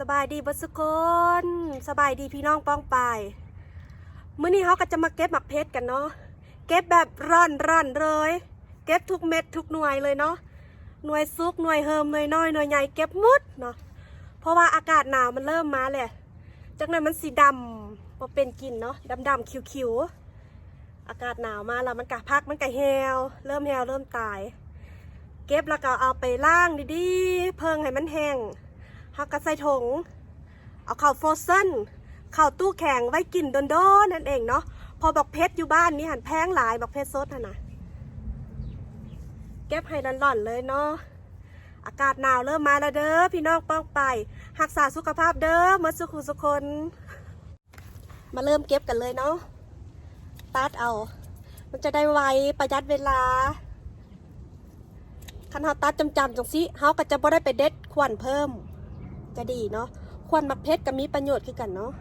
สบายดีบัสุกคนสบายดีพี่น้องป้องปายมื้อนี้เขาก็จะมาเก็บหมักเพชรกันเนาะเก็บแบบร่อนร่อนเลย เก็บทุกเม็ดทุกหน่วยเลยเนาะหน่วยซุกหน่วยเฮิมหน่วยน้อยหน่วยใหญ่เก็บหมดเนาะเพราะว่าอากาศหนาวมันเริ่มมาเลยจากนั้นมันสีดำพอเป็นกลิ่นเนาะดำดำๆคิวๆอากาศหนาวมาแล้วมันกะพักมันกะแฮวเริ่มแฮวเริ่มตาย เก็บแล้วก็เอาไปล่างดีๆ เพิ่งให้มันแห้ง ฮาก็ใส่ถุง เอาข้าโฟรเซนข้าวตู้แข็งไว้กินโดนๆนั่นเองเนาะ พอบอกเพชรอยู่บ้านนี่หันแพงหลายบอกเพชรสดนะนะเก็บให้ร้อนๆเลยเนาะ อากาศหนาวเริ่มมาแล้วเด้อพี่น้องป้องไปรักษาสุขภาพเด้อเมื่อสุขุสุคน มาเริ่มเก็บกันเลยเนาะตัดเอา มันจะได้ไวประหยัดเวลาคันเฮาตัดจำๆจังสิเฮาก็จะบ่ได้ไปเด็ดควันเพิ่ม จะดีเนาะ ควันมักเพชรก็มีประโยชน์คือกันเนาะ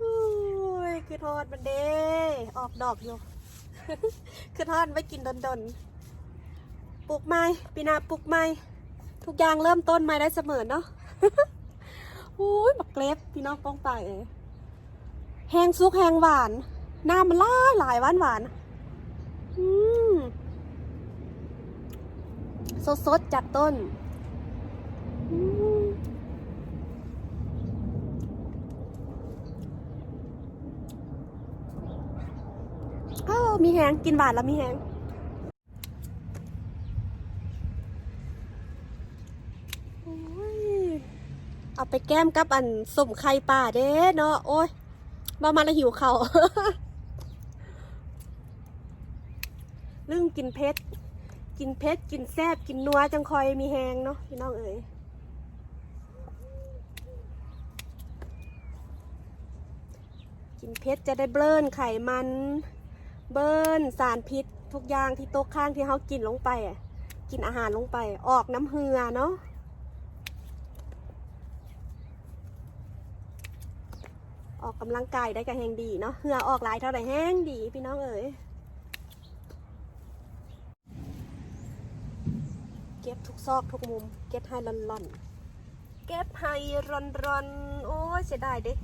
อุ้ยคื อทอดมันเด้ออกดอกอยู่ คือทอดไว้กินดนๆปลูกไม้ปีนาปลูกไม้ทุกอย่างเริ่มต้นใหม่ได้เสมอเนาะอุ้ยบักเกล็บพี่น้องป้องไปเอ้ยแห้งซุกแห้งหวาน น้ำมันหลาหลายหวานหวานอืมสดๆจากต้นอืม เอมีแหงกินหวานแล้วมีแหงโอ้ยเอาไปแก้มกับอันสมไข่ป่าเด้เนาะโอ้ยมามาแล้วหิวเขาวลึ่งกินเพชรกินเพชรกินแซบกินนัวจังคอยมีแหงเนาะพี่น้องเอ๋ยกินเพชรจะได้เบลนไขมัน เบิร์นสารพิษ ทุกอย่างที่โต๊ะข้างที่เขากินลงไปกินอาหารลงไป ออกน้ำเหือเนาะออกกำลังกายได้ก็แห้งดีเนาะเหือออกหลายเท่าไหร่แห้งดี พี่น้องเอ๋ยเก็บทุกซอกทุกมุม เก็บให้ร่อนๆ เก็บให้ร่อนๆ โอ้ยเสียดายเด้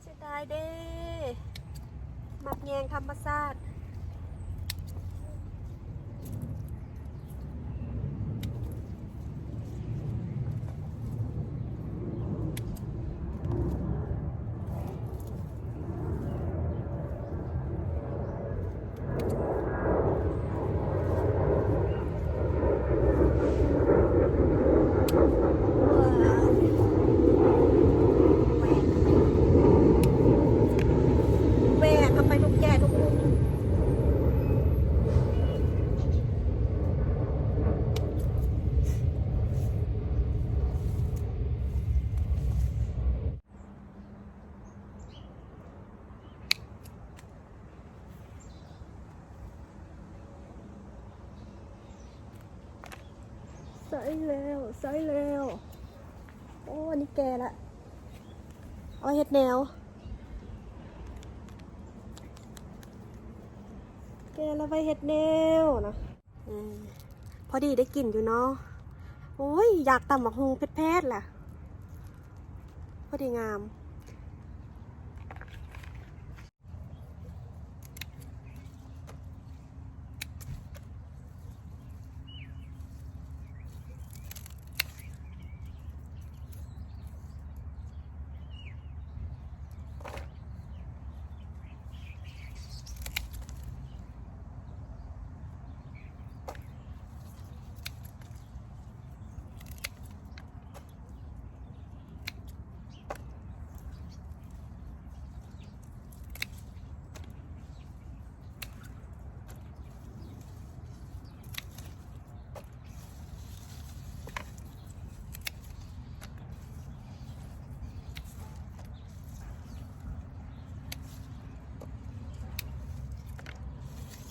เสียดายเด้ มักแยงธรรมชาติแหวกเอาไปทุกแก่ทุกมุม ใส่แล้วใส่แล้ว โอ้อันนี้แกละเอาเห็ดแนว แกละไปเห็ดแนวนะพอดีได้กลิ่นอยู่เนาะโอ้ย อยากตำหมักฮุงเพชรๆแหละพอดีงาม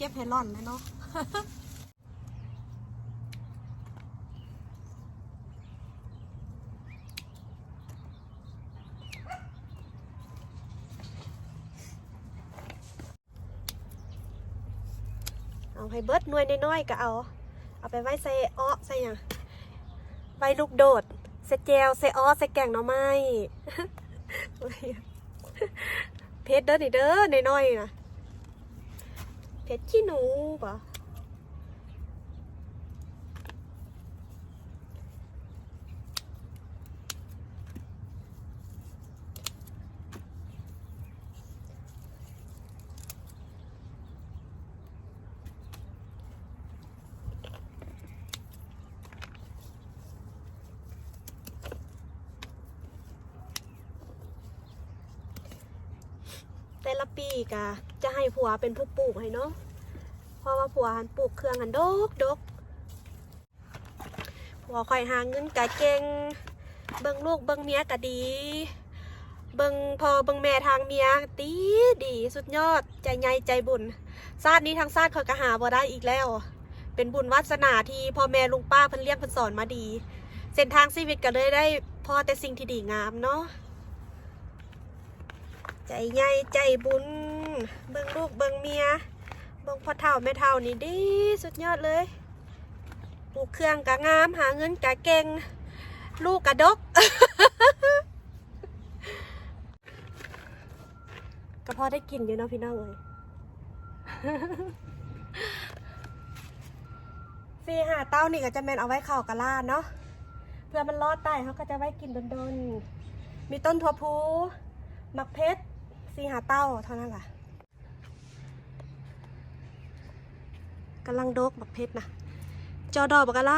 ก็บให้ร่อนเลยเนาะเอาให้เบิดหน่วยน้อยๆก็เอา เอาไปไว้ใส่อ้อใส่ยังไว้ลูกโดดใส่แจวใส่อ้อใส่แกงหน่อไม้เพชรเด้อนี่เด้อน้อยๆนะ เพชร แต่ละปีกะจะให้ผัวเป็นผู้ปลูกให้เนาะเพราะว่าผัวหันปลูกเครื่องหันดกดกผัวคอยหาเงินกะเก่งเบิ่งลูกเบิ่งเมียกะดี เบิ่งพอเบิ่งแม่ทางเมียดีดีสุดยอดใจใหญ่ใจบุญชาตินี้ทางชาติคอยกะหาบ่ได้อีกแล้ว เป็นบุญวาสนาที่พ่อแม่ลุงป้าเพิ่นเลี้ยงเพิ่นสอนมาดี เส้นทางชีวิตก็เลยได้พอแต่สิ่งที่ดีงามเนาะ ใจใหญ่ใจบุญ เบิ่งลูกเบิ่งเมียเบิ่งพ่อเฒ่าแม่เฒ่านี่ดีสุดยอดเลยปลูกเครื่องกะงามหาเงินกะเก่ง ลูกกะดก ก็พอได้กินอยู่เนาะพี่น้องเอ้ยฟีหาเต้านี่ก็จะแมนเอาไว้เข่าวกะลาเนาะเพื่อมันรอดใต้เขาก็จะไว้กินโดนๆมีต้นถั่วพูมักเพชร สีหาเต้าเท่านั้นแหละกำลังโดกบักเพชรนะจอดอกบักอะไร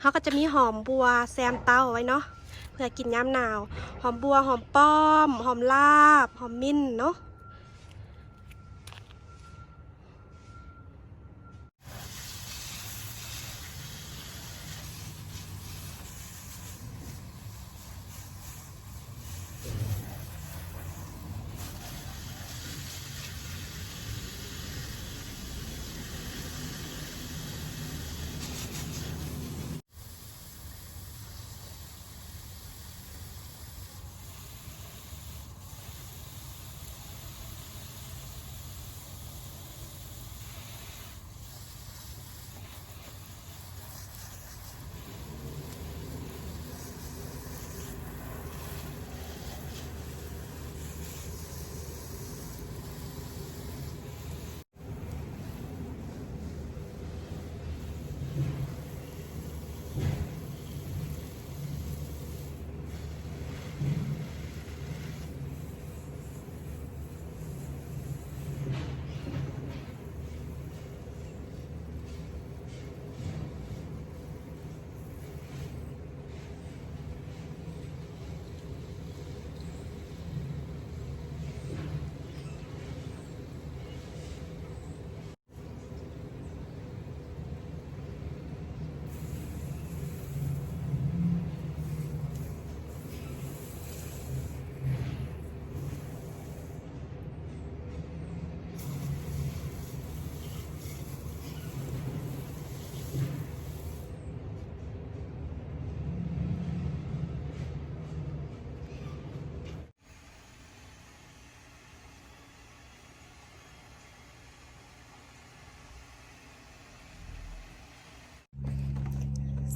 เขาก็จะมีหอมบัวแซมเต้าไว้เนาะเพื่อกินย้ำหนาว หอมบัวหอมป้อม หอมลาบ หอมมิ้นเนาะ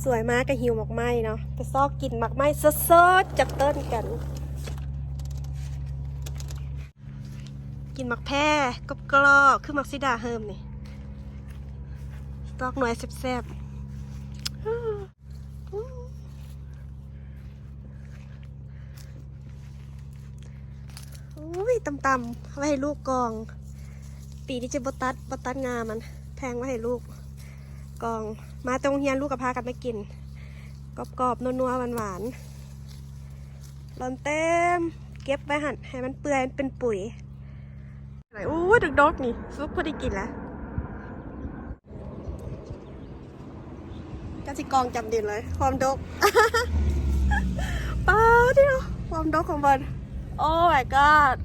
สวยมากกับหิวหมากไม้เนาะไปซอกกินหมากไม้สดๆจากต้นกัน กินหมักแพร่กรอบกรอบคือหมักซิดาเฮิมนี่ตอกหน่วยแซ่บๆอุ้ยตำๆเอาไว้ให้ลูกกอง ปีนี้จะบตัดบตัดงามันแพงไว้ให้ลูกกอง มาตรงเฮียนลูกกับพากันไม่กินกรอบๆนัวๆหวานๆร้อนเต็ม เก็บไว้หั่นให้มันเปื่อยเป็นปุ๋ยอะไหนอู้ดึกดอกนี่ซุปพอดีกินแล้วกสิกองจำดินเลย ความดกป้าที่เราความดกของเบิร์นโอ้ my god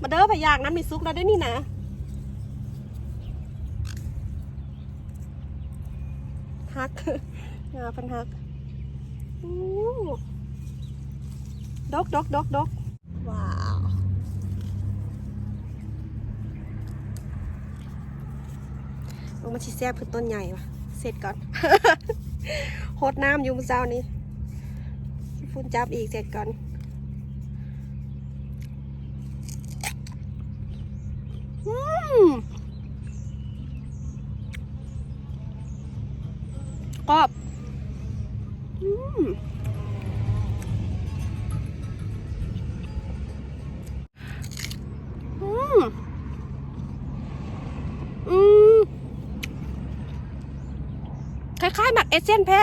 มาเด้อพยางน้ำมีซุกแล้วได้นี่นะ ฮักงาพันฮักอู้ดกดกดกดกว้าวลงมาชิแซบคือต้นใหญ่ว่ะ เสร็จก่อนโคตรน้ำยุงเจ้านี้ฟุ้นจับอีกเสร็จก่อน อืม กรอบอืมอืมคล้ายๆหมักเอเซนแพร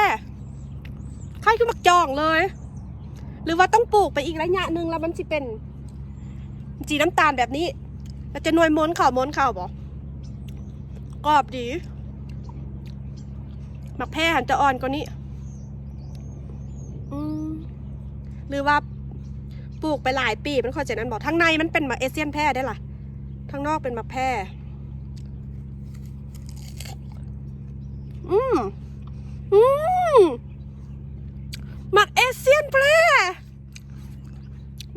คล้ายกับหมักจองเลย หรือว่าต้องปลูกไปอีกระยะหนึ่งแล้วมันจะเป็นสีน้ำตาลแบบนี้ แล้วจะนวยม้วนเข่าม้วนเข่าบอกกรอบดี หมักแพร่หันจะอ่อนกว่านี้อืมหรือว่าปลูกไปหลายปีมันค่อยจะนั้นบอกทั้งในมันเป็นหมักเอเซียนแพร่ได้ล่ะทั้งนอกเป็นหมักแพร่อืมอืมหมักเอเซียนแพร่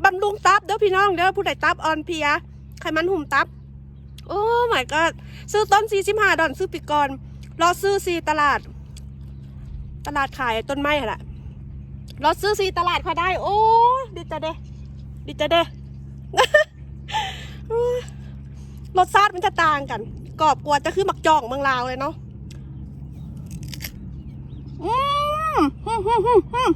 บำรุงตับเด้อพี่น้องเด้อผู้ใดตับอ่อนเพลียไขมันหุ่มตับ โอ้ my god ซื้อต้นซีสิบห้าดอนซื้อปีกอนรอซื้อซีตลาด ตลาดขายต้นไม้แหละราซื้อซีตลาดเขาได้ โอ้ดีใจเด้ดีใจเด้รสชาติมันจะต่างกัน กรอบกว่าจะคือหมักจองเมืองลาวเลยเนาะอืมฮึ่มฮึ่มฮึ่ม